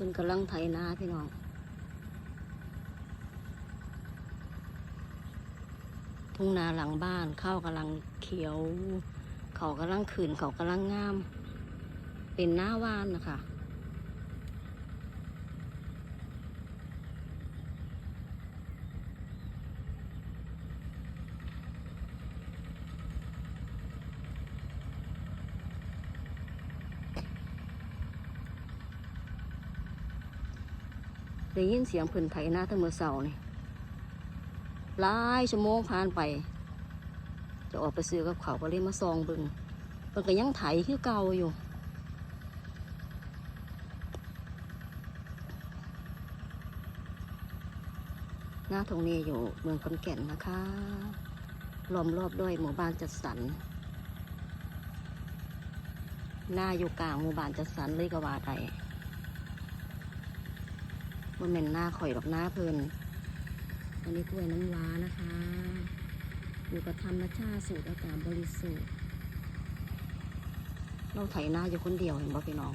พิ่นกำลังไถนาพี่น้องทุ่งนาหลังบ้านข้าวกำลังเขียว เขากำลังขืนเขากำลังงาม เป็นหน้าว่านนะคะ ได้ยินเสียงเพิ่นไถนาทั้งเมื่อเสาร์นี่หลายชั่วโมงผ่านไป จะออกไปซื้อกับเขาวก็เลยมาซองบึงเพิ่นก็ยังไถคือเก่าอยู่หน้าตรงนี้อยู่เมืองขอนแก่นนะคะล้อมรอบด้วยหมู่บ้านจัดสรร หน้าอยู่กลางหมู่บ้านจัดสรรเลยก็ว่าได้ มันเหม็นหน้าข่อยดอกหน้าเพลินอันนี้กล้วยน้ำว้านะคะอยู่กับธรรมชาติสูตรอากาศบริสุทธิ์เราไถนาอยู่คนเดียวเห็นบ่พี่น้อง